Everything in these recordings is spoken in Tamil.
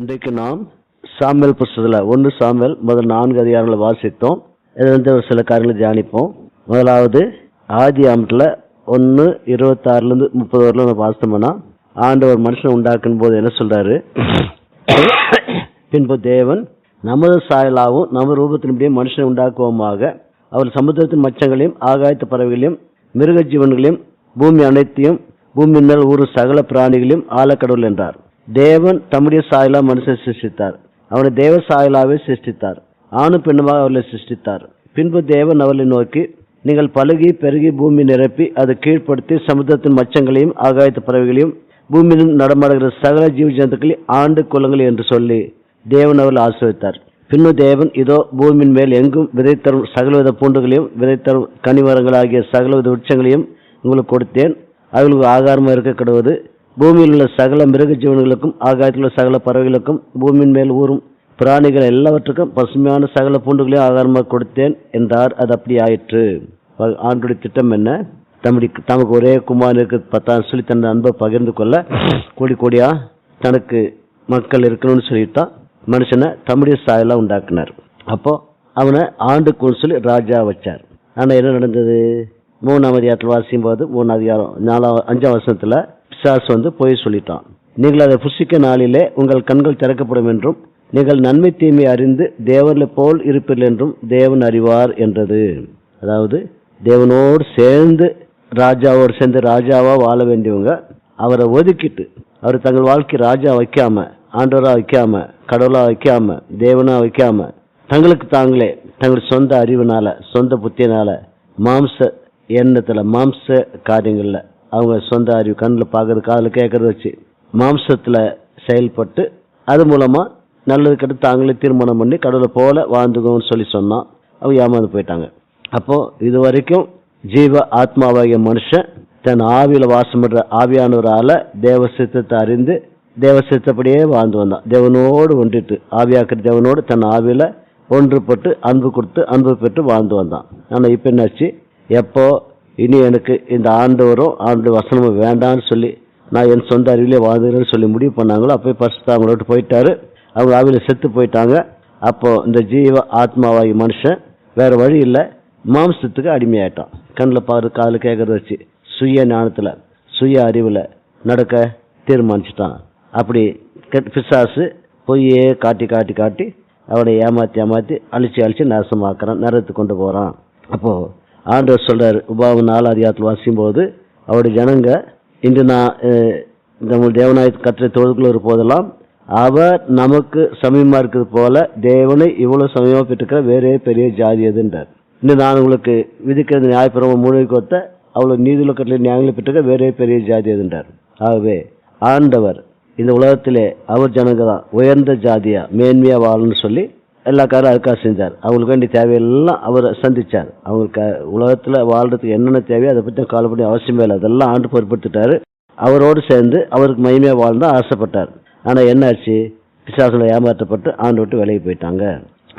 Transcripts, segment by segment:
இன்றைக்கு நாம் சாமியல் புஸ்தகத்தில் ஒன்று சாமியல் முதல் நான்கு அதிகாரங்களை வாசித்தோம். இதில் வந்து ஒரு சில காரியங்களை தியானிப்போம். முதலாவது ஆதி ஆமத்தில் ஒன்று இருபத்தாறுலேருந்து முப்பது வரலாம் நம்ம வாசித்தோம்னா ஆண்டவர் மனுஷனை உண்டாக்கும் போது என்ன சொல்கிறாரு பின்பு தேவன் நமது சாயலாவும் நமது ரூபத்தினுடைய மனுஷனை உண்டாக்குவோமாக. அவர் சமுத்திரத்தின் மச்சங்களையும் ஆகாயத்து பறவைகளையும் மிருக ஜீவன்களையும் பூமி அனைத்தையும் பூமியின் மேல் ஊறும் சகல பிராணிகளையும் ஆழக்கடவுள் என்றார். தேவன் தம்முடைய சாயலா மனுஷன் சிருஷ்டித்தார். அவனை தேவ சாயலாவே சிருஷ்டித்தார். ஆணும் பெண்ணுமாக அவர்களை சிருஷ்டித்தார். பின்பு தேவன் அவர்களை நோக்கி நீங்கள் பழுகி பெருகி பூமி நிரப்பி அதை கீழ்ப்படுத்தி சமுத்திரத்தின் மச்சங்களையும் ஆகாயத்து பறவைகளையும் பூமியிலும் நடமாடுகிற சகல ஜீவ ஜந்துக்களையும் ஆண்டு கொள்ளுங்கள் என்று சொல்லி தேவன் அவர்கள் ஆசிரியத்தார் பின்னும் தேவன் இதோ பூமியின் மேல் எங்கும் விதைத்தரும் சகலவித பூண்டுகளையும் விதைத்தரும் கனிமரங்களாகிய சகலவித விருட்சங்களையும் உங்களுக்கு கொடுத்தேன். அவர்களுக்கு ஆகாரமாக இருக்க கிடவது. பூமியில் உள்ள சகல மிருக ஜீவன்களுக்கும் ஆகாயத்தில் உள்ள சகல பறவைகளுக்கும் பூமியின் மேல் ஊறும் பிராணிகள் எல்லாவற்றுக்கும் பசுமையான சகல பூண்டுகளையும் ஆகாரமாக கொடுத்தேன் என்றார். அது அப்படி ஆயிற்று. ஆண்டுடைய திட்டம் என்ன? தம்முடைய தமக்கு ஒரே குமாரனுக்கு பத்தாம் சொல்லி தன் அன்பை பகிர்ந்து கொள்ள கோடி கோடியா தனக்கு மக்கள் இருக்கணும்னு சொல்லித்தான் மனுஷனை தம்முடைய சாயலா உண்டாக்குனார். அப்போ அவனை ஆண்டுக்குன்னு சொல்லி ராஜா வச்சார். ஆனால் என்ன நடந்தது? மூணாம் அதிகாரத்தில் வாசிக்கும் போது மூணாம் அதிகாரம் நாலாம் அஞ்சாம் வருஷத்தில் பிசாசு வந்து போய் சொல்லிட்டான். நீங்கள் அதை புசிக்க நாளிலே உங்கள் கண்கள் திறக்கப்படும் என்றும் நீங்கள் நன்மை தீமை அறிந்து தேவனை போல் இருப்பீர்கள் என்றும் தேவன் அறிவார் என்றது. அதாவது தேவனோடு சேர்ந்து ராஜாவோடு சேர்ந்து ராஜாவா வாழ வேண்டியவங்க அவரை ஒதுக்கிட்டு அவர் தங்கள் வாழ்க்கை ராஜா வைக்காம ஆண்டவராக வைக்காம கடவுளா வைக்காம தேவனா வைக்காம தங்களுக்கு தாங்களே தங்கள் சொந்த அறிவுனால சொந்த புத்தியினால மாம்ச எண்ணத்துல மாம்ச காரியங்கள்ல அவங்க சொந்த அறிவு கண்ணில் பார்க்கறது காதில் கேட்கறத வச்சு மாம்சத்தில் செயல்பட்டு அது மூலமாக நல்லது கெட்டு தாங்களே தீர்மானம் பண்ணி கடவுளை போல வாழ்ந்துக்கோன்னு சொல்லி சொன்னான் அவங்க ஏமாந்து போயிட்டாங்க. அப்போது இது வரைக்கும் ஜீவ ஆத்மாவாகிய மனுஷன் தன் ஆவியில் வாசமிடுற ஆவியானவரால் தேவ சித்தத்தை அறிந்து தேவ சித்தப்படியே வாழ்ந்து வந்தான். தேவனோடு ஒன்றிட்டு ஆவியாக்கிற தேவனோடு தன் ஆவியில் ஒன்றுபட்டு அன்பு கொடுத்து அன்பு பெற்று வாழ்ந்து வந்தான். ஆனால் இப்போ என்னாச்சு? எப்போ இனி எனக்கு இந்த ஆண்டவரும் ஆண்டு வசனமும் வேண்டாம்னு சொல்லி நான் என் சொந்த அறிவிலே வாழ்ந்துகிறேன்னு சொல்லி முடிவு பண்ணாங்களோ அப்போ பரிசுத்த அவங்கள விட்டு போயிட்டாரு. அவங்க ஆவியில செத்து போயிட்டாங்க. அப்போது இந்த ஜீவ ஆத்மாவாகி மனுஷன் வேறு வழி இல்லை. மாம்சத்துக்கு அடிமையாயிட்டான். கண்ணில் பாரு காதில் கேட்கறத வச்சு சுய ஞானத்தில் சுய அறிவில் நடக்க தீர்மானிச்சிட்டான். அப்படி கெட் பிசாசு பொய்யே காட்டி காட்டி காட்டி அவனை ஏமாற்றி ஏமாற்றி அழிச்சு அழிச்சு நாசமாக்குறான் நரகத்துக்கு கொண்டு போகிறான் அப்போது ஆண்டவர் சொல்கிறார் உபாவு நாலு அதிகாரத்தில் வாசிக்கும் போது அவருடைய ஜனங்க இன்று நான் நம்ம தேவநாய கற்றை தொழுதுக்குள்ள ஒரு போதெல்லாம் அவர் நமக்கு சமயமாக இருக்கிறது போல தேவனை இவ்வளோ சமயமாக பெற்றுக்கிற வேறே பெரிய ஜாதி எதுன்றார். இன்று நான் உங்களுக்கு விதிக்கிறது நியாயப்பிரம மூணுக்கு கொத்த அவ்வளோ நீதியுள்ள கட்டளை நியாயங்களை பெற்றுக்க வேறே பெரிய ஜாதி எதுன்றார். ஆகவே ஆண்டவர் இந்த உலகத்திலே அவர் ஜனங்க தான் உயர்ந்த ஜாதியாக மேன்மையாக வாழணும்னு சொல்லி எல்லா காரும் அதுக்காக செஞ்சார். அவங்களுக்கு வேண்டிய தேவையெல்லாம் அவர் சந்திச்சார். அவங்களுக்கு உலகத்தில் வாழ்றதுக்கு என்னென்ன தேவையோ அதை பற்றி கால் பண்ணி அவசியமே இல்லை. அதெல்லாம் ஆண்டு பொறுப்படுத்திட்டாரு அவரோடு சேர்ந்து அவருக்கு மகிமையா வாழ்ந்தால் ஆசைப்பட்டார். ஆனால் என்னாச்சு பிசாசில் ஏமாற்றப்பட்டு ஆண்டு விட்டு விலகி போயிட்டாங்க.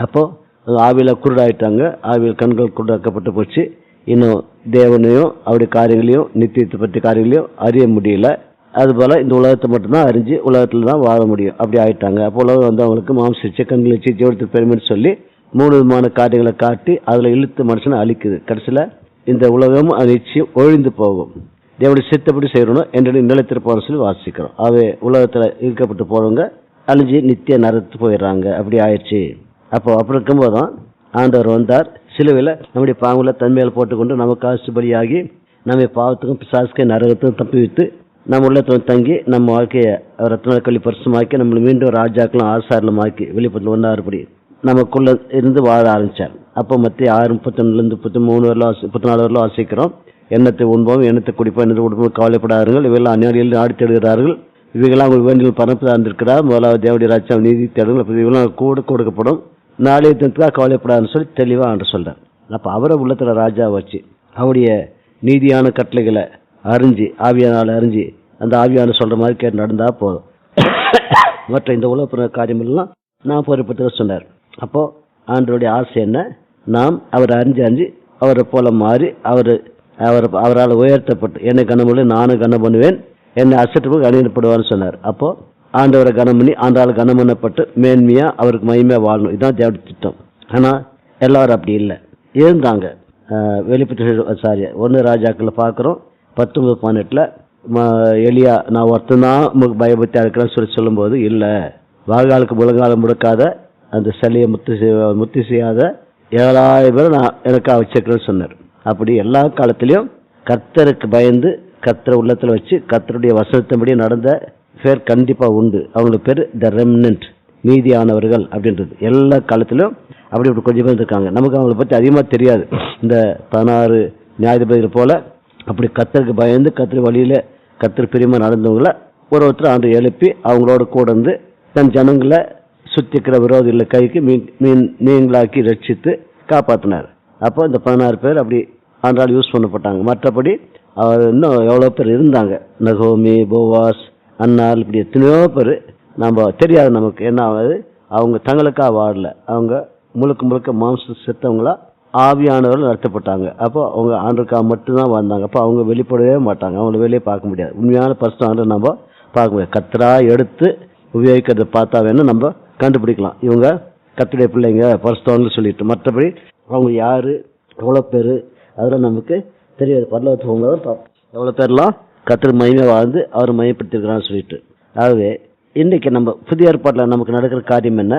அப்போது ஆவியில் குருடாயிட்டாங்க. ஆவியில் கண்கள் குருடாக்கப்பட்டு போச்சு. இன்னும் தேவனையும் அவருடைய காரியங்களையும் நித்தியத்தை பற்றி காரியங்களையும் அறிய முடியல. அதுபோல் இந்த உலகத்தை மட்டும்தான் அறிஞ்சு உலகத்தில் தான் வாழ முடியும். அப்படி ஆகிட்டாங்க அப்போ உலகம் வந்து அவங்களுக்கு மாம்சிச்சு கண்கள் வச்சு ஜீவனத்துக்கு பெருமைன்னு சொல்லி மூணு விதமான காரியங்களை காட்டி அதில் இழுத்து மனுஷனை அழிக்குது. கடைசியில் இந்த உலகமும் அது நிச்சயம் ஒழிந்து போகும். தேவனுடைய சித்தப்படி செய்யணும் என்று நிலைத்திருப்போம்னு சொல்லி வாசிக்கிறோம். அவை உலகத்தில் இருக்கப்பட்டு போகிறவங்க அழிஞ்சு நித்திய நரத்து போயிடுறாங்க. அப்படி ஆயிடுச்சு. அப்போ அப்படி இருக்கும்போது தான் ஆண்டவர் வந்தார். சிலுவையில் நம்முடைய பாங்குல தன்மையால் போட்டுக்கொண்டு நமக்கு ஆசுபடியாகி நம்ம பாவத்துக்கும் பிசாசுக்கும் நரகத்துக்கும் தப்பி வைத்து நம்ம உள்ளத்துல தங்கி நம்ம வாழ்க்கையை ரத்ன பரிசுமாக்கி நம்மளை மீண்டும் ராஜாக்களும் ஆசாரலுமாக்கி வெளிப்பத்தில் ஒன்றாறுபடி நமக்குள்ள இருந்து வாழ ஆரம்பித்தார் அப்போ மத்திய ஆறு முப்பத்தொன்னுலேருந்து முப்பத்தி மூணு வரலாம் வாசி- முப்பத்தி நாலு வரலாம் வாசிக்கிறோம் எண்ணத்தை உண்போம் எண்ணத்தை குடிப்போம் எண்ணத்தை குடிப்போம் கவலைப்படார்கள் இவையெல்லாம் அந்நியாரிகள் நாடி தேடுகிறார்கள். இவைகளாம் உங்களுக்கு வேண்டிய பரப்பு இருந்திருக்கிறார். முதலாவது தேவடி ராஜ்யம் நீதி தேடுங்கள். அப்போ இவெல்லாம் கூட கொடுக்கப்படும். நாளைய தினத்துக்காக கவலைப்படாதுன்னு சொல்லி தெளிவாக ஆண்டு சொல்கிறார் அப்போ அவரை உள்ளத்தில் ராஜா வச்சு அவருடைய நீதியான கட்டளைகளை அறிஞ்சு ஆவியானால் அறிஞ்சு அந்த ஆவியான சொல்ற மாதிரி கேட்டு நடந்தா போதும். மற்ற இந்த உலகப்புற காரியம் எல்லாம் நான் பொறுப்பெடுத்து சொன்னார். அப்போ ஆண்டவருடைய ஆசை என்ன? நாம் அவரை அறிஞ்சு அறிஞ்சு அவரை போல மாறி அவர் அவர் அவரால் உயர்த்தப்பட்டு என்னை கண்ணமுள்ள நானும் கனம் பண்ணுவேன் என்னை அசட்டு அணியப்படுவார்னு சொன்னார். அப்போ ஆண்டவரை கனம் பண்ணி ஆண்டாள் கனம் பண்ணப்பட்டு மேன்மையா அவருக்கு மகிமையா வாழணும். இதுதான் தேவடைய திட்டம். ஆனா எல்லாரும் அப்படி இல்லை. இருந்தாங்க. வெளிப்பட்டு சாரி ஒன்று ராஜாக்களை பார்க்குறோம். பத்தொன்பது பதினெட்டில் எளியா நான் ஒருத்தந்தான் உங்களுக்கு பயபக்தியாக இருக்கிறேன்னு சொல்லி சொல்லும்போது இல்லை வாகாலுக்கு முழங்காலம் முடக்காத அந்த சிலையை முத்து செய்ய- முத்தி செய்யாத ஏழாயிரம் பேர் நான் எனக்காக வச்சிருக்கிறேன்னு சொன்னார். அப்படி எல்லா காலத்திலையும் கர்த்தருக்கு பயந்து கர்த்தரை உள்ளத்தில் வச்சு கர்த்தருடைய வசனத்தின்படி நடந்த பேர் கண்டிப்பாக உண்டு. அவங்களுக்கு பேர் த ரெம்னன்ட் மீதியானவர்கள் அப்படின்றது. எல்லா காலத்திலும் அப்படி இப்படி கொஞ்சம் பேர் இருக்காங்க நமக்கு அவங்கள பற்றி அதிகமாக தெரியாது. இந்த பதினாறு நியாயபதிகள் போல் அப்படி கத்தருக்கு பயந்து கத்திரி வழியில் கத்தர் பிரியமா நடந்தவங்கள ஒரு ஒருத்தர் ஆண்டு எழுப்பி அவங்களோட கூட இருந்து தன் ஜனங்களை சுத்திக்கிற விரோதிகளை கைக்கு மீன் மீன் நீங்களாக்கி ரட்சித்து காப்பாற்றினார் அப்போ இந்த பதினாறு பேர் அப்படி ஆண்டாள் யூஸ் பண்ணப்பட்டாங்க. மற்றபடி அவர் இன்னும் எவ்வளோ பேர் இருந்தாங்க? நகோமி போவாஸ் அன்னால் இப்படி எத்தனையோ பேர். நம்ம தெரியாது நமக்கு. என்ன ஆகுது? அவங்க தங்களுக்காக வாழல. அவங்க முழுக்க முழுக்க மாம்ச செத்தவங்களா ஆவியானவர்கள் நடத்தப்பட்டாங்க. அப்போ அவங்க ஆண்டுக்காக மட்டும்தான் வந்தாங்க அப்போ அவங்க வெளிப்படவே மாட்டாங்க. அவங்கள வெளியே பார்க்க முடியாது. உண்மையான பர்சன் நம்ம பார்க்க முடியாது. கத்தரா எடுத்து உபயோகிக்கிறத பார்த்தா வேணும் நம்ம கண்டுபிடிக்கலாம். இவங்க கத்துடைய பிள்ளைங்க பரிசுத்தவங்கன்னு சொல்லிட்டு. மற்றபடி அவங்க யார் எவ்வளோ பேர் அதெல்லாம் நமக்கு தெரியாது. பரலோகத்துக்கு அவங்க தான் பார்ப்போம். எவ்வளோ பேர்லாம் கத்திர மையமே வாழ்ந்து அவர் மையப்படுத்திருக்கிறான்னு சொல்லிட்டு. ஆகவே இன்றைக்கி நம்ம புதிய ஏற்பாட்டில் நமக்கு நடக்கிற காரியம் என்ன?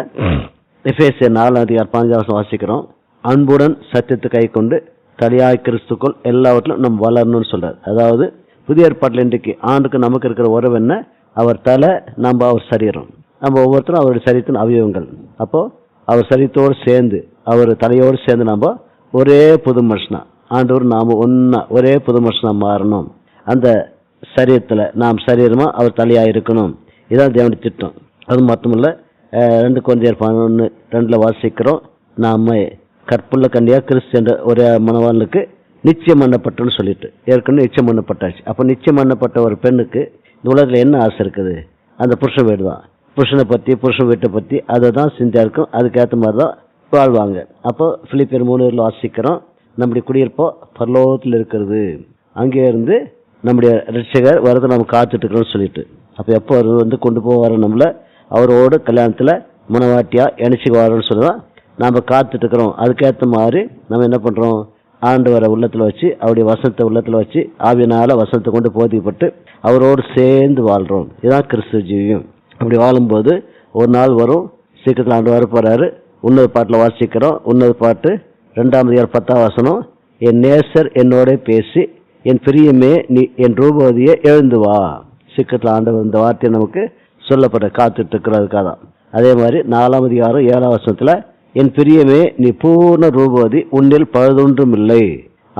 எஃப்எஸ்ஏ நாலாம் அதிகார் பாஞ்சாவசம் வாசிக்கிறோம். அன்புடன் சத்தியத்தை கை கொண்டு தலையாய் கிறிஸ்துக்குள் எல்லாவற்றிலும் நம்ம வளரணும்னு சொல்கிறார் அதாவது புதிய ஏற்பாட்டில் இன்றைக்கு ஆண்டுக்கு நமக்கு இருக்கிற உறவு என்ன? அவர் தலை நம்ம அவர் சரீரம். நம்ம ஒவ்வொருத்தரும் அவருடைய சரீரத்தின் அவயவங்கள். அப்போது அவர் சரீரத்தோடு சேர்ந்து அவர் தலையோடு சேர்ந்து நம்ம ஒரே புது மனுஷனா. ஆண்டவர் நாம் ஒன்றா ஒரே புது மனுஷனாக மாறணும். அந்த சரீரத்தில் நாம் சரீரமாக அவர் தலையாக இருக்கணும். இதான் தேவனுடைய திட்டம். அது மட்டுமல்ல ரெண்டு கொஞ்சம் பதினொன்று ரெண்டில் வாசிக்கிறோம். நாம் கற்புள்ள கண்டியா கிறிஸ்து என்ற ஒரு மனவாளுக்கு நிச்சயம் பண்ணப்பட்டோன்னு சொல்லிட்டு. ஏற்கனவே நிச்சயம் பண்ணப்பட்டாச்சு அப்போ நிச்சயம் பண்ணப்பட்ட ஒரு பெண்ணுக்கு இந்த உலகத்தில் என்ன ஆசை இருக்குது? அந்த புருஷன் வீடு தான். புருஷனை பற்றி புருஷன் வீட்டை பற்றி அதை தான் சிந்தியா இருக்கும். அதுக்கேற்ற மாதிரி தான் வாழ்வாங்க. அப்போ பிலிப்பியர் மூணு வாசிக்கிறோம். நம்முடைய குடியிருப்போ பரலோகத்தில் இருக்கிறது. அங்கே இருந்து நம்முடைய ரட்சகர் வரதை நம்ம காத்துட்டு சொல்லிட்டு. அப்போ எப்போ அவர் வந்து கொண்டு போவார் நம்மள? அவரோட கல்யாணத்தில் மனவாட்டியா இணைச்சிக்கு வரோன்னு சொல்லி தான் நாம் காத்துட்ருக்குறோம் அதுக்கேற்ற மாதிரி நம்ம என்ன பண்ணுறோம் ஆண்டு வர உள்ளத்தில் வச்சு அவருடைய வசனத்தை உள்ளத்தில் வச்சு ஆவியனால் வசனத்தை கொண்டு போதிக்கப்பட்டு அவரோடு சேர்ந்து வாழ்கிறோம் இதுதான் கிறிஸ்துவ ஜீவியம். அப்படி வாழும்போது ஒரு நாள் வரும் சீக்கிரத்தில் ஆண்டு வர போறாரு பாட்டில் வாசிக்கிறோம். இன்னொரு பாட்டு ரெண்டாம் அதிகாரம் பத்தாம் வசனம் என் நேசர் என்னோட பேசி என் பிரியமே நீ என் ரூபவதியை எழுந்து வா. சீக்கிரத்தில் ஆண்டவர் இந்த வார்த்தையை நமக்கு சொல்லப்பட காத்துட்டு இருக்கிறதுக்காக தான். அதே மாதிரி நாலாம் அதிகாரம் ஏழாம் வசனத்தில் என் பிரியமே நீ பூர்ண ரூபவதி உன்னில் பழுதொன்றும் இல்லை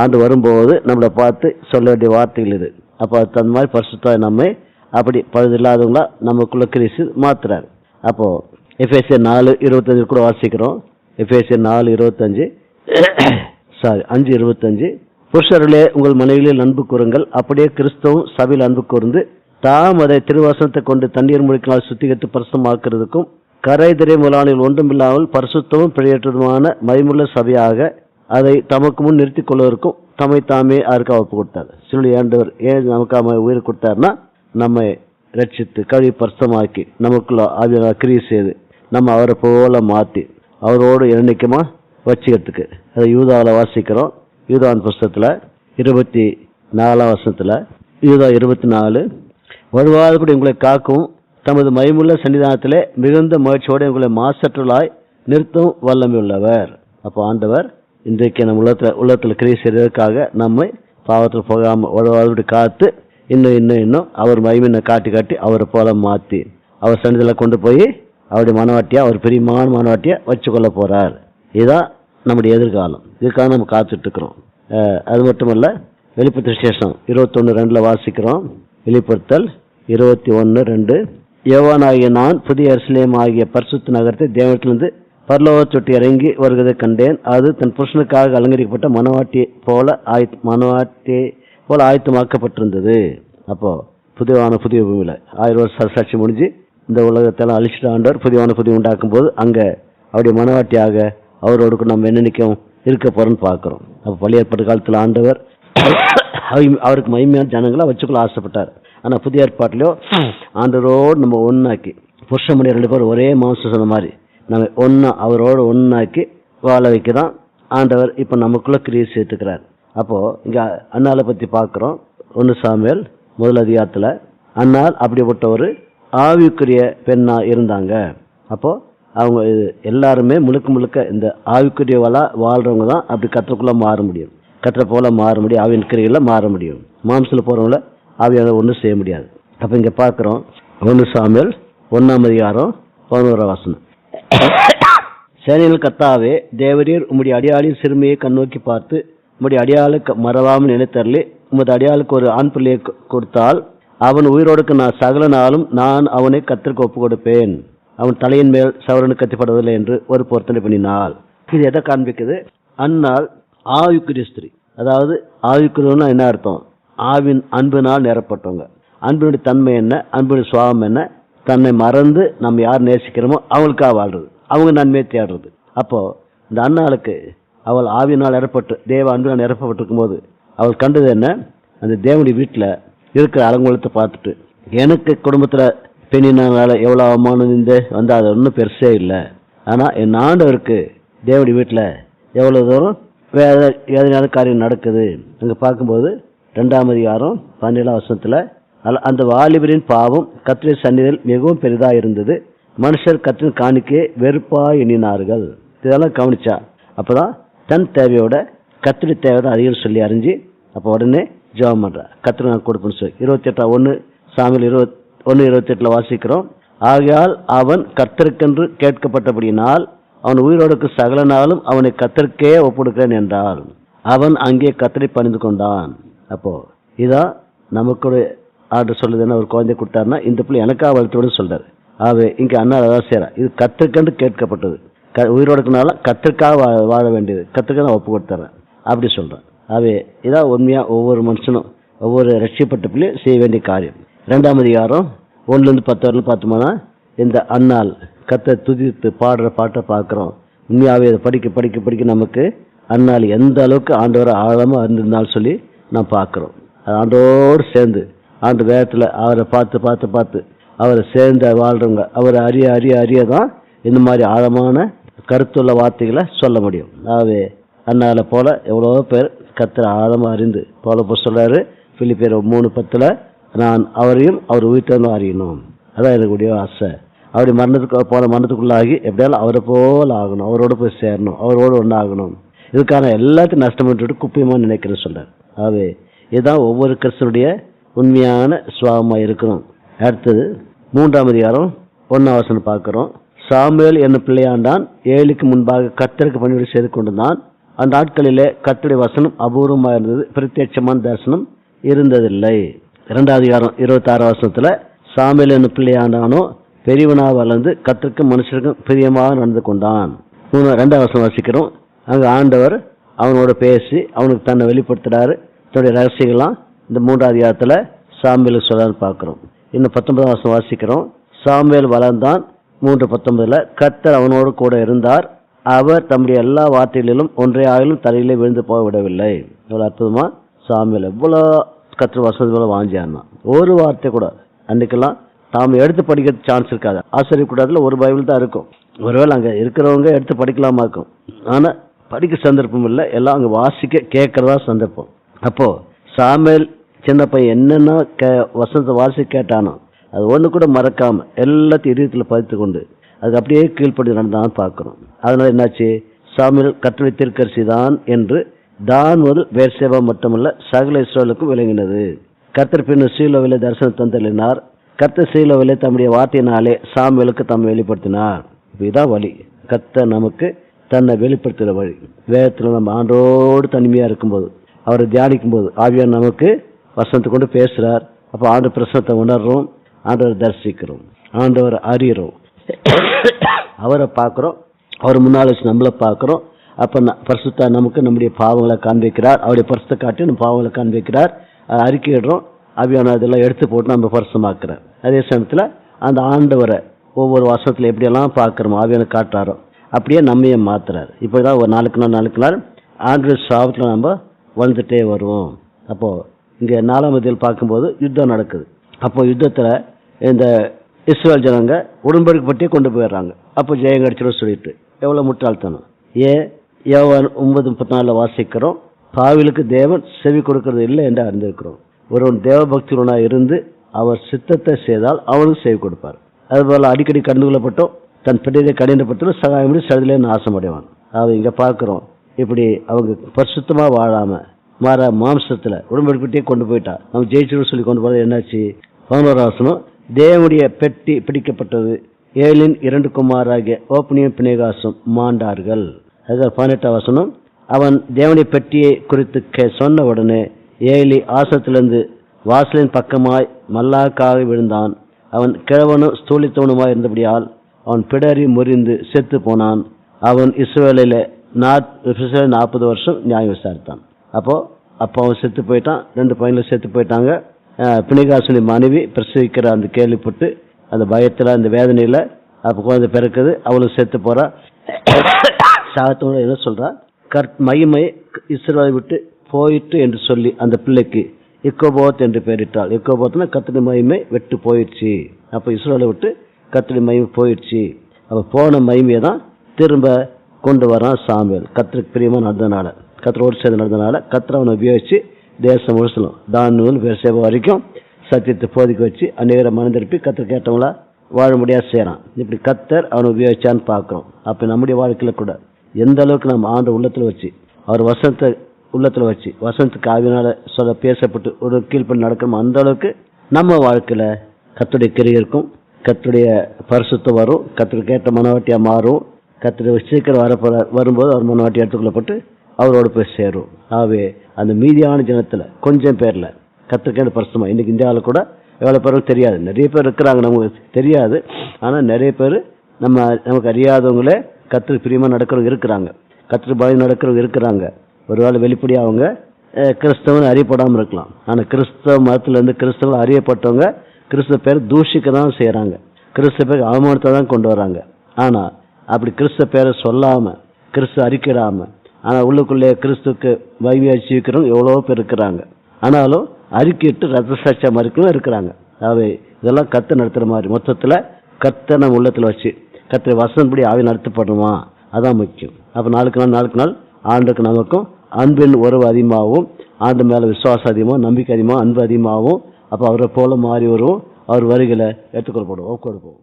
ஆண்டு வரும்போது நம்மளை பார்த்து சொல்ல வேண்டிய வார்த்தைகள் இது. அப்போ அது தகுந்த மாதிரி பரிசுத்தாய் நம்மை அப்படி பழுது இல்லாதவங்களா நமக்குள்ள கிறிஸ்து மாத்துறாரு. அப்போது எஃப்எஸ்ஏ நாலு இருபத்தஞ்சு கூட வாசிக்கிறோம். எஃப்எஸ்ஏ நாலு இருபத்தஞ்சு. சாரி அஞ்சு இருபத்தஞ்சு. புருஷர்களே உங்கள் மனைவியில் அன்பு கூறுங்கள். அப்படியே கிறிஸ்தவம் சபையில் அன்பு கூர்ந்து தாம் அதை திருவாசனத்தை கொண்டு தண்ணீர் முழுக்கினால் சுத்திகரித்து பிரசமாக்குறதுக்கும் கரை திரை முதலாளிகள் ஒன்றுமில்லாமல் பரிசுத்தமும் பிழையற்றதுமான மதிமுள்ள சபையாக அதை தமக்கு முன் நிறுத்திக் கொள்வதற்கும் தம்மை தாமே யாருக்கா ஒப்பு கொடுத்தார். சிலுடைய ஆண்டவர் ஏன் நமக்காக உயிர் கொடுத்தாருன்னா நம்மை ரட்சித்து கழுவி பரிசுத்தமாக்கி நமக்குள்ள ஆவியான கிரியை செய்து நம்ம அவரை போல மாற்றி அவரோடு இரண்டிக்கமா வச்சுக்கிறதுக்கு. அதை யூதாவில் வாசிக்கிறோம். யூதான் புஸ்தகத்தில் இருபத்தி நாலாம் வருஷத்தில் யூதா இருபத்தி நாலு வருவாதபடி உங்களை காக்கும் தமது மயமுள்ள சன்னிதானத்திலே மிகுந்த முயற்சியோடு உங்களை மாசற்றலாய் நிறுத்தும் வல்லமை உள்ளவர் அப்போ ஆண்டவர் இன்றைக்கு நம்ம உள்ளத்தில் உள்ளத்தில் கிரியை செய்வதற்காக நம்மை பாவத்தில் போகாமல் உழவாது காத்து இன்னும் இன்னும் இன்னும் அவர் மகிமையை காட்டி காட்டி அவரை போல மாற்றி அவர் சன்னிதியில் கொண்டு போய் அவருடைய மனவாட்டியை அவர் பிரியமான மனவாட்டியா வச்சுக்கொள்ள போகிறார் இதுதான் நம்முடைய எதிர்காலம். இதுக்காக நம்ம காத்துட்ருக்குறோம். அது மட்டுமல்ல வெளிப்படுத்த விசேஷம் இருபத்தொன்று ரெண்டில் வாசிக்கிறோம். வெளிப்படுத்தல் இருபத்தி ஒன்று ரெண்டு. யோவானாகிய நான் புதிய அரசிலேயம் ஆகிய பரிசுத்த நகரத்தை தேவத்திலிருந்து பர்லோக சுட்டி இறங்கி வருவதை கண்டேன். அது தன் புருஷனுக்காக அலங்கரிக்கப்பட்ட மனவாட்டி போல ஆய் மனவாட்டி போல ஆயத்தமாக்கப்பட்டிருந்தது. அப்போது புதியவான புதிய பூமியில் ஆயிரம் வருஷம் சரசாட்சி முடிஞ்சு இந்த உலகத்தெல்லாம் அழிச்சிட்டு ஆண்டவர் புதியவான புதிய உண்டாக்கும் போது அங்கே அவருடைய மனவாட்டியாக அவரோடு நம்ம என்ன நிற்கும் இருக்க போறோம்னு பார்க்குறோம். அப்போ பழைய ஏற்பாட்டு காலத்தில் ஆண்டவர் அவ- அவருக்கு மகிமையான ஜனங்களை வச்சுக்கொள்ள ஆசைப்பட்டார். ஆனால் புதிய ஏற்பாட்டிலையோ ஆண்டரோடு நம்ம ஒன்றாக்கி புருஷ முடிய ரெண்டு பேரும் ஒரே மாம்சம் சொன்ன மாதிரி நம்ம ஒன்றா அவரோடு ஒன்றாக்கி வாழ வைக்க தான் ஆண்டவர் இப்போ நமக்குள்ளே கிரியை சேர்த்துக்கிறார். அப்போது இங்கே அண்ணாவை பற்றி பார்க்குறோம். ஒன்று சாமியல் முதல் அதிகாரத்தில் அண்ணால் அப்படிப்பட்ட ஒரு ஆவிக்குரிய பெண்ணா இருந்தாங்க. அப்போது அவங்க இது எல்லாருமே முழுக்க முழுக்க இந்த ஆவிக்குரிய வளா வாழ்றவங்க தான் அப்படி கற்றுக்குள்ளே மாற முடியும். கற்ற போல மாற முடியும் ஆவின் கிரிகளில் மாற முடியும். மாம்சத்தில் போகிறவங்கள ஆவியால் ஒன்றும் செய்ய முடியாது. அப்போ இங்கே பார்க்குறோம் ஒன்று சாமியல் ஒன்றாம் அதிகாரம் பதினோரா வசனம். சேனையில் கத்தாவே தேவரீர் உம்முடைய அடியாளின் சிறுமியை கண்ணோக்கி பார்த்து உம்முடைய அடியாளுக்கு மறவாமல் நினைத்தரலே உமது அடியாளுக்கு ஒரு ஆண் பிள்ளையை கொடுத்தால் அவன் உயிரோடுக்கு நான் சகல நாளும் நான் அவனை கத்திற்கு ஒப்பு கொடுப்பேன் அவன் தலையின் மேல் சவரனு கத்திப்படுவதில்லை என்று ஒரு பொருத்தனை பண்ணினாள். இது எதை காண்பிக்குது? அந்நாள் ஆவிக்குரிய ஸ்திரீ. அதாவது ஆவிக்குரியவனா என்ன அர்த்தம்? ஆவின் அன்பினால் நிரப்பட்டவங்க. அன்பினுடைய தன்மை என்ன? அன்பினுடைய சுவாபம் என்ன? தன்னை மறந்து நம்ம யார் நேசிக்கிறோமோ அவங்களுக்காக வாழ்றது. அவங்க நன்மையை தேடுறது. அப்போ இந்த அண்ணாளுக்கு அவள் ஆவியினால் நிரப்பட்டு தேவ அன்பினால் நிரப்பப்பட்டிருக்கும் போது அவள் கண்டது என்ன? அந்த தேவனுடைய வீட்டில் இருக்கிற அலங்கோலத்தை பார்த்துட்டு எனக்கு குடும்பத்தில் பெண்ணினால எவ்வளோ அவமானம் இந்த வந்து அது ஒன்றும் பெருசே இல்லை. ஆனால் என் ஆண்டவருக்கு தேவனுடைய வீட்டில் எவ்வளோ தூரம் வேறு வேதனையான காரியம் நடக்குது? அங்கே பார்க்கும்போது ரெண்டாம் அதிகாரம் பன்னெண்டாம் வருஷத்தில் அந்த வாலிபரின் பாவம் கத்திரை சன்னிதில் மிகவும் பெரிதாக இருந்தது மனுஷர் கத்தின் காணிக்கையை வெறுப்பாக எண்ணினார்கள் இதெல்லாம் கவனிச்சா? அப்போதான் தன் தேவையோட கத்திரி தேவை தான் அதிகம் சொல்லி அறிஞ்சு அப்போ உடனே ஜெபம் பண்ணுறா கத்திரி நான் கொடுப்பேன்னு சொல்லி. இருபத்தெட்டா ஒன்று சாமியில் இருபத் ஒன்று இருபத்தெட்டில் வாசிக்கிறோம். ஆகையால் அவன் கத்தருக்கென்று கேட்கப்பட்டபடியினால் அவன் உயிரோடுக்கு சகல நாளும் அவனை கத்தருக்கே ஒப்படுக்கிறேன் என்றால் அவன் அங்கே கத்தரை பணிந்து கொண்டான். அப்போ இதான் நமக்கு ஆர்டர் ஆர்டர் சொல்லுதுன்னா ஒரு குழந்தை கொடுத்தாருன்னா இந்த பிள்ளை எனக்காக வளர்த்தோடு சொல்றாரு. ஆகவே இங்கே அண்ணா அதான் செய்யறா இது கற்றுக்கண்டு கேட்கப்பட்டது. க உயிரோடுக்குனால கத்திற்காக வாழ வாழ வேண்டியது. கற்றுக்க நான் ஒப்பு கொடுத்துறேன் அப்படி சொல்கிறேன் ஆகவே இதான் உண்மையாக ஒவ்வொரு மனுஷனும் ஒவ்வொரு ரட்சிப்பட்ட பிள்ளையும் செய்ய வேண்டிய காரியம். ரெண்டாம் அதிகாரம் ஒன்றுலேருந்து பத்து வரலும் பார்த்தோம்னா? இந்த அண்ணால் கத்தை துதித்து பாடுற பாட்டை பார்க்குறோம். உண்மையாகவே அதை படிக்க படிக்க படிக்க நமக்கு அன்னால் எந்த அளவுக்கு ஆண்டவரை ஆழமாக இருந்திருந்தாலும் சொல்லி நான் பார்க்குறோம். ஆண்டோடு சேர்ந்து ஆண்டு வேகத்தில் அவரை பார்த்து பார்த்து பார்த்து அவரை சேர்ந்து வாழ்கிறவங்க அவரை அறிய அறிய அறிய தான் இந்த மாதிரி ஆழமான கருத்துள்ள வார்த்தைகளை சொல்ல முடியும். ஆகவே அண்ணால போல எவ்வளோ பேர் கத்திர ஆழமாக அறிந்து போல சொல்கிறாரு பிலிப்பேர் மூணு பத்தில் நான் அவரையும் அவர் உயிர்த்தனும் அறியணும். அதான் எனக்குடைய ஆசை. அவருடைய மரணத்துக்கு போன மரணத்துக்குள்ளாகி எப்படியாலும் அவரை போல ஆகணும் அவரோட போய் சேரணும் அவரோட ஒன்றாகணும் இதுக்கான எல்லாத்தையும் நஷ்டம் பண்ணிட்டு குப்பியமாக நினைக்கிறேன்னு சொல்கிறார் ஆகவே இதுதான் ஒவ்வொரு கிறிஸ்தனுடைய உண்மையான சுவாபமாக இருக்கணும் அடுத்தது மூன்றாம் அதிகாரம் ஒன்றாம் வசனம் பார்க்குறோம். சாமுவேல் என்னும் பிள்ளையாண்டான் ஏழுக்கு முன்பாக கத்தருக்கு பணிவிடை செய்து கொண்டிருந்தான். அந்த நாட்களிலே கத்தடி வசனம் அபூர்வமாக இருந்தது பிரத்யட்சமான தரிசனம் இருந்ததில்லை. இரண்டாவது அதிகாரம் இருபத்தாறு வருஷத்தில் சாமியல் என்னும் பிள்ளையாண்டானோ பெரியவனாக வளர்ந்து கத்திற்கும் மனுஷருக்கும் பிரியமாக நடந்து கொண்டான். மூணு ரெண்டாவது வருஷம் வசிக்கிறோம். அங்கே ஆண்டவர் அவனோட பேசி அவனுக்கு தன்னை வெளிப்படுத்துறாரு. தன்னுடைய ரகசியங்கள்லாம் இந்த மூன்றாவது அதிகாரத்தில் சாமுவேலுக்கு சொல்லான்னு பார்க்குறோம். இன்னும் பத்தொன்பதாம் வருஷம் வாசிக்கிறோம். சாம்பியல் வளர்ந்தான். மூன்று பத்தொன்பதில் கத்தர் அவனோடு கூட இருந்தார். அவர் தம்முடைய எல்லா வார்த்தைகளிலும் ஒன்றே ஆகிலும் தலையிலே விழுந்து போக விடவில்லை எவ்வளோ அற்புதமாக சாமியில் எவ்வளோ கத்திர வசதி போல வாஞ்சியான்னா. ஒரு வார்த்தை கூட. அன்றைக்கெல்லாம் தாம் எடுத்து படிக்கிறதுக்கு சான்ஸ் இருக்காது. ஆசிரியர் கூடாதுல ஒரு பைபிள் தான் இருக்கும். ஒருவேளை அங்கே இருக்கிறவங்க எடுத்து படிக்கலாமா இருக்கும். ஆனால் படிக்க சந்தர்ப்பம் இல்லை எல்லாம் அங்கே வாசிக்க கேட்கறதா சந்தர்ப்பம். அப்போது சாமியல் சின்ன பையன் என்னென்ன கே வசனத்தை வாசி கேட்டானோ அது ஒன்று கூட மறக்காமல் எல்லாத்தையும் இதயத்தில் பதித்து கொண்டு அதுக்கு அப்படியே கீழ்ப்படி நடந்தான்னு பார்க்குறோம் அதனால் என்னாச்சு? சாமியல் கட்டளை திருக்கரிசி தான் என்று தான் ஒரு வேர்சேவா மட்டுமல்ல சகல இஸ்ரோலுக்கும் விளங்கினது. கர்த்தர் பின்னர் சீலோவிலே தரிசனம் தந்தளினார் கர்த்தர் சீலோவிலே தம்முடைய வார்த்தையினாலே சாமியலுக்கு தம்மை வெளிப்படுத்தினார். இப்ப வழி. கர்த்தர் நமக்கு தன்னை வெளிப்படுத்துகிற வழி. வேதத்தில் நம்ம ஆண்டோடு தனிமையாக இருக்கும்போது அவரை தியானிக்கும் போது ஆவியார் நமக்கு வசனத்தை கொண்டு பேசுகிறார் அப்போ ஆண்டு பிரசனத்தை உணர்றோம் ஆண்டவரை தரிசிக்கிறோம் ஆண்டவரை அறிகிறோம். அவரை பார்க்குறோம் அவர் முன்னால் வச்சு நம்மளை பார்க்குறோம். அப்போ பரிசுத்தா நமக்கு நம்முடைய பாவங்களை காண்பிக்கிறார். அவருடைய பரிசுத்தை காட்டி நம்ம பாவங்களை காண்பிக்கிறார். அதை அறிக்கையிடுறோம். அபியான இதெல்லாம் எடுத்து போட்டு நம்ம பரிசமாக்குறேன் அதே சமயத்தில் அந்த ஆண்டவரை ஒவ்வொரு வருஷத்தில் எப்படியெல்லாம் பார்க்குறோமோ ஆவியான காட்டுறாரோ அப்படியே நம்மையே மாற்றுறார் இப்போ தான் ஒரு நாளுக்கு நாள் நாளுக்கு நாள் ஆண்டு சாபத்தில் நம்ம வளர்ந்துட்டே வருவோம். அப்போது இங்கே நாலாம் இதில் பார்க்கும்போது யுத்தம் நடக்குது. அப்போ யுத்தத்தில் இந்த இஸ்ரேல் ஜனங்க உடன்படிக்கை கொண்டு போயிடுறாங்க. அப்போ ஜெயம் கிடைச்சிடும் சொல்லிட்டு எவ்வளோ முட்டாள்தனம். ஏன் யோவான் ஒன்பது முப்பத்தி நாலில் வாசிக்கிறோம் பாவிலுக்கு தேவன் செவி கொடுக்கறது இல்லை என்று அறிந்திருக்கிறோம். ஒருவன் தேவபக்தியுடனாக இருந்து அவர் சித்தத்தை செய்தால் அவனுக்கு செவி கொடுப்பார். அதுபோல் அடிக்கடி கண்டுகொள்ளப்பட்டோம் தன் பிள்ளையை கடினப்பட்டு சகாயம் சடலே நாசம் அடைவான். அதை இங்கே பார்க்குறோம். இப்படி அவங்க பரிசுத்தமாக வாழாமல் மாற மாம்சத்தில் உடம்படிப்பட்டியே கொண்டு போயிட்டா. அவன் ஜெயிச்சிடும் சொல்லி கொண்டு போகிறது என்னாச்சு? பதினோராசனம் தேவனுடைய பெட்டி பிடிக்கப்பட்டது. ஏழின் இரண்டு குமாராகிய ஓப்பனியம் பிணைகாசம் மாண்டார்கள். அதுக்கு பதினெட்டாம் வசனம் அவன் தேவனுடைய பெட்டியை குறித்து கே- சொன்ன உடனே ஏழி ஆசத்திலிருந்து வாசலின் பக்கமாய் மல்லாக்காக விழுந்தான். அவன் கிழவனும் ஸ்தூலித்தவனுமாய் இருந்தபடியால் அவன் பிடரி முறிந்து செத்து போனான். அவன் இஸ்ரேலில் நாற்பது வருஷம் நியாயம் விசாரித்தான். அப்போது அப்போ அவன் செத்து போயிட்டான். ரெண்டு பையனில் செத்து போயிட்டாங்க. பிணிகாசுனி மனைவி பிரசவிக்கிற அந்த கேள்விப்பட்டு அந்த பயத்தில் அந்த வேதனையில் அப்போ குழந்தை பிறக்குது. அவளும் செத்து போறா. சாகத்தோட என்ன சொல்றா? கர்த் மகிமை இஸ்ரேலை விட்டு போயிட்டு என்று சொல்லி அந்த பிள்ளைக்கு இக்கோபோத் என்று பெயரிட்டாள். இக்கோபோத்னா கத்தின மகிமை விட்டு போயிடுச்சு அப்போ இஸ்ரேலை விட்டு கத்திரி மகிமை போயிடுச்சு. அப்போ போன மயிமையை தான் திரும்ப கொண்டு வரான் சாமியல் கத்திரிக்கு பிரியமாக நடந்தனால கத்திரோடு சேர்ந்து நடந்தனால கத்திர அவனை உபயோகித்து தேசம் முழுசலும் தானூல் சேவை வரைக்கும் சத்தியத்தை போதிக்க வச்சு அநேகரை மனம் திருப்பி கத்தர் கேட்டவங்களா வாழ முடியாது செய்கிறான் இப்படி கத்தர் அவனை உபயோகிச்சான்னு பார்க்குறோம். அப்போ நம்முடைய வாழ்க்கையில் கூட எந்த அளவுக்கு நம்ம ஆண்டு உள்ளத்தில் வச்சு அவர் வசனத்தை உள்ளத்தில் வச்சு வசனத்துக்கு ஆவினால் சொல்ல பேசப்பட்டு ஒரு கீழ்ப்பண்ணி நடக்கணும் அந்த அளவுக்கு நம்ம வாழ்க்கையில் கத்துடைய கிரி கத்துடைய பரிசுத்தம் வரும் கத்துக்கு கேட்ட மனவாட்டியாக மாறும். கத்துடைய சீக்கிரம் வரப்போற வரும்போது அவர் மனவாட்டி எடுத்துக்கொள்ளப்பட்டு அவரோடு போய் சேரும். ஆகவே அந்த மீதியான ஜனத்தில் கொஞ்சம் பேரில் கத்துக்கேண்டு பரிசுமா இன்றைக்கி இந்தியாவில் கூட எவ்வளோ பேருக்கு தெரியாது. நிறைய பேர் இருக்கிறாங்க நமக்கு தெரியாது. ஆனால் நிறைய பேர் நம்ம நமக்கு அறியாதவங்களே கத்திரி பிரியமாக நடக்கிறவங்க இருக்கிறாங்க. கத்திரி பயம் நடக்கிறவங்க இருக்கிறாங்க. ஒருவேளை வெளிப்படையாக அவங்க கிறிஸ்தவன் அறியப்படாமல் இருக்கலாம். ஆனால் கிறிஸ்தவ மதத்துலேருந்து கிறிஸ்தவர்கள் அறியப்பட்டவங்க கிறிஸ்துவ பேர் தூஷிக்க தான் செய்கிறாங்க கிறிஸ்துவ பேர் அவமானத்தை தான் கொண்டு வராங்க. ஆனால் அப்படி கிறிஸ்துவ பேரை சொல்லாமல் கிறிஸ்து அறிக்கிறாம ஆனால் உள்ளுக்குள்ளே கிறிஸ்துக்கு வைவியா ஜீவிக்கிறவங்க எவ்வளோ பேர் இருக்கிறாங்க. ஆனாலும் அறிக்கிட்டு ரத்த சாட்சியம் மறுக்கவும் இருக்கிறாங்க. அவை இதெல்லாம் கற்று நடத்துகிற மாதிரி. மொத்தத்தில் கத்தை நம்ம உள்ளத்தில் வச்சு கத்தை வசனப்படி ஆவி நடத்தப்படணுமா அதான் முக்கியம். அப்போ நாளுக்கு நாள் நாளுக்கு நாள் ஆண்டுக்கு நமக்கும் அன்பின் உறவு அதிகமாகவும் ஆண்டு மேலே விசுவாசம் அதிகமாகவும் நம்பிக்கை அதிகமாகவும் அன்பு அதிகமாகவும் அப்போ அவரை போல மாறி வருவோம் அவர் வருகையில் ஏற்றுக்கொள்ளப்படுவோம் கொடுப்போம்